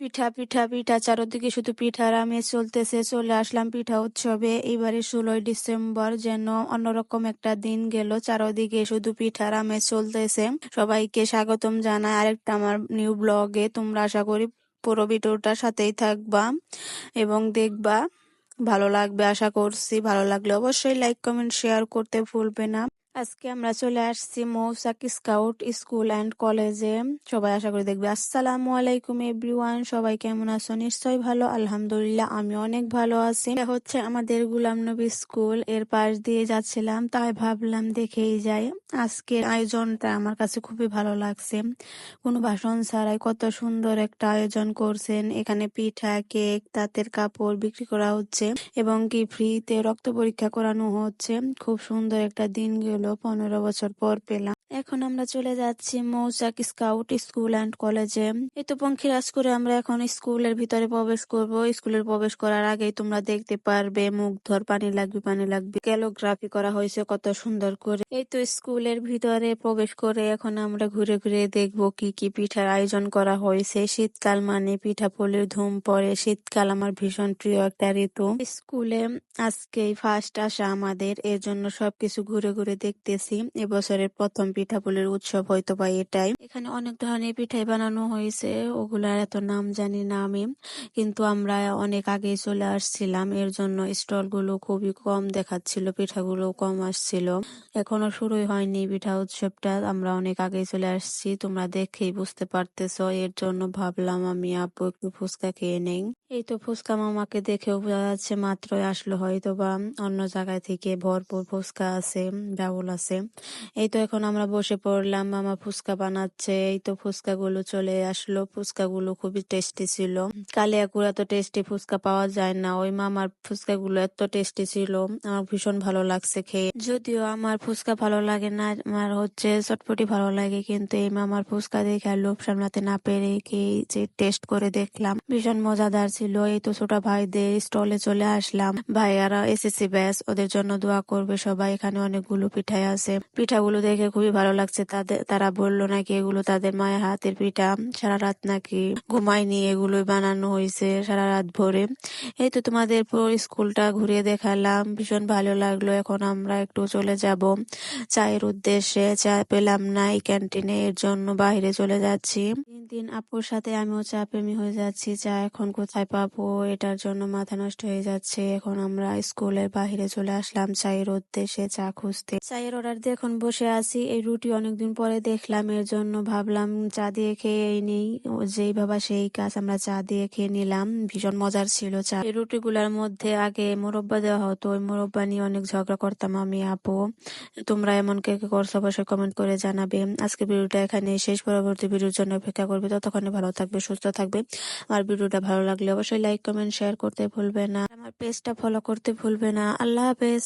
পিঠা পিঠা পিঠা, চারদিকে শুধু পিঠার আমেজ চলতেছে, চলে আসলাম পিঠা উৎসবে। এবারে ষোলোই ডিসেম্বর যেন অন্যরকম একটা দিন গেল, চারদিকে শুধু পিঠার আমেজ চলতেছে। সবাইকে স্বাগতম জানাই আরেকটা আমার নিউ ব্লগে। তোমরা আশা করি পুরো ভিডিওটার সাথেই থাকবা এবং দেখবা। ভালো লাগবে আশা করছি, ভালো লাগলে অবশ্যই লাইক, কমেন্ট, শেয়ার করতে ভুলবে না। আজকে আমরা চলে আসছি মৌসাক স্কাউট স্কুল অ্যান্ড কলেজে। সবাই আশা করি দেখবে, আসসালামু আলাইকুম এভরিওয়ান, সবাই কেমন আছো? নিশ্চয়ই ভালো, আলহামদুলিল্লাহ আমি অনেক ভালো আছি। এটা হচ্ছে আমাদের গুলাম নবী স্কুল, এর পাশ দিয়ে যাচ্ছিলাম, তাই ভাবলাম দেখেই যাই। আজকের আয়োজনটা আমার কাছে খুবই ভালো লাগছে। কোনো ভাষণ ছাড়াই কত সুন্দর একটা আয়োজন করছেন। এখানে পিঠা, কেক, তাঁতের কাপড় বিক্রি করা হচ্ছে এবং কি ফ্রিতে রক্ত পরীক্ষা করানো হচ্ছে। খুব সুন্দর একটা দিন গেল পনেরো বছর পর পেলাম। এখন আমরা চলে যাচ্ছি মৌচাক স্কাউট স্কুল অ্যান্ড কলেজে। এই তো পঙ্খিরাজ করে আমরা এখন স্কুলের ভিতরে প্রবেশ করব। স্কুলের প্রবেশ করার আগেই তোমরা দেখতে পারবে, মুখ ধর, পানি লাগবে পানি লাগবে। ক্যালোগ্রাফি করা হয়েছে কত সুন্দর করে। এই তো স্কুলের ভিতরে প্রবেশ করে এখন আমরা ঘুরে ঘুরে দেখব কি কি পিঠার আয়োজন করা হয়েছে। শীতকাল মানে পিঠা পুলির ধুম পড়ে। শীতকাল আমার ভীষণ প্রিয় একটা ঋতু। স্কুলে আজকেই ফার্স্ট আসা আমাদের। এর জন্য সবকিছু ঘুরে ঘুরে দেখতেছি। এবছরের প্রথম পিঠাপুলির উৎসব হয়তো বা এটাই। এখানে অনেক ধরনের পিঠাই বানানো হয়েছে, ওগুলার এত নাম জানি না আমি, কিন্তু আমরা অনেক আগেই চলে আসছিলাম। এর জন্য স্টলগুলো খুবই কম দেখাচ্ছিল, পিঠাগুলো কম আসছিল। এখনও শুরুই হয়নি পিঠা উৎসবটা, আমরা অনেক আগেই চলে আসছি, তোমরা দেখেই বুঝতে পারতেছো। এর জন্য ভাবলাম আমি, আপু একটু ফুচকা খেয়ে নেই। এই তো ফুচকা মামাকে দেখেও বোঝা যাচ্ছে মাত্রই আসলো হয়তো বা অন্য জায়গায় থেকে ভরপুর ফুচকা আছে ডাউল আছে। এই তো এখন আমরা বসে পড়লাম, মামা ফুচকা বানাচ্ছে। এই তো ফুচকা গুলো চলে আসলো। ফুচকা গুলো খুবই টেস্টি ছিল। কালিয়াকুর তো টেস্টি ফুচকা পাওয়া যায় না। ওই মামার ফুচকা গুলো এত টেস্টি ছিল। আমার ভীষণ ভালো লাগছে খেয়ে। যদিও আমার ফুচকা ভালো লাগে না, আমার হচ্ছে চটপটি ভালো লাগে, কিন্তু এই মামার ফুচকা দেখে লোভ সামলাতে না পেরে খেয়ে যে টেস্ট করে দেখলাম, ভীষণ মজাদার ছিল, এই তো ছোট ভাইদের স্টলে চলে আসলাম। ভাইয়ারা এসএসসি ব্যাস, ওদের জন্য দোয়া করবে সবাই, এখানে অনেকগুলো পিঠাই আছে। পিঠাগুলো দেখে খুবই ভালো লাগছে। তাদের তারা বলল নাকি এগুলো তাদের মায়ের হাতের পিঠা। সারা রাত নাকি ঘুমায়নি এগুলোই বানানো হয়েছে সারা রাত ভরে। এই তো তোমাদের পুরো স্কুলটা ঘুরিয়ে দেখালাম। ভীষণ ভালো লাগল। এখন আমরা একটু চলে যাব। চায়ের উদ্দেশ্যে চা পেলাম না এই ক্যান্টিনে, এর জন্য বাইরে চলে যাচ্ছি। দিন দিন আপুর সাথে আমিও চা প্রেমী হয়ে যাচ্ছি। চা এখন কোথায় পাবো, এটার জন্য মাথা নষ্ট হয়ে যাচ্ছে। এখন আমরা স্কুলের বাইরে চলে আসলাম চায়ের উদ্দেশ্যে চা খুঁজতে। চায়ের অর্ডার দিয়ে এখন বসে আছি। এই রুটি অনেকদিন পরে দেখলাম, এর জন্য ভাবলাম চা দিয়ে খেয়ে নেই। যেই ভাবা সেই কাজ আমরা চা দিয়ে খেয়ে নিলাম। ভীষণ মজার ছিল চা। এই রুটিগুলোর মধ্যে আগে মোরব্বা দেওয়া হতো। ওই মোরব্বা নিয়ে অনেক ঝগড়া করতাম আমি, আপু। তোমরা এমন কে কে করছ অবশ্যই কমেন্ট করে জানাবে। আজকে ভিডিওটা এখানে শেষ। পরবর্তী ভিডিওর জন্য অপেক্ষা করবে। ততক্ষণে ভালো থাকবে, সুস্থ থাকবে। আর ভিডিওটা ভালো লাগলে অবশ্যই লাইক কমেন্ট শেয়ার করতে ভুলবে না। আমার পেজটা ফলো করতে ভুলবে না। আল্লাহ হাফেজ।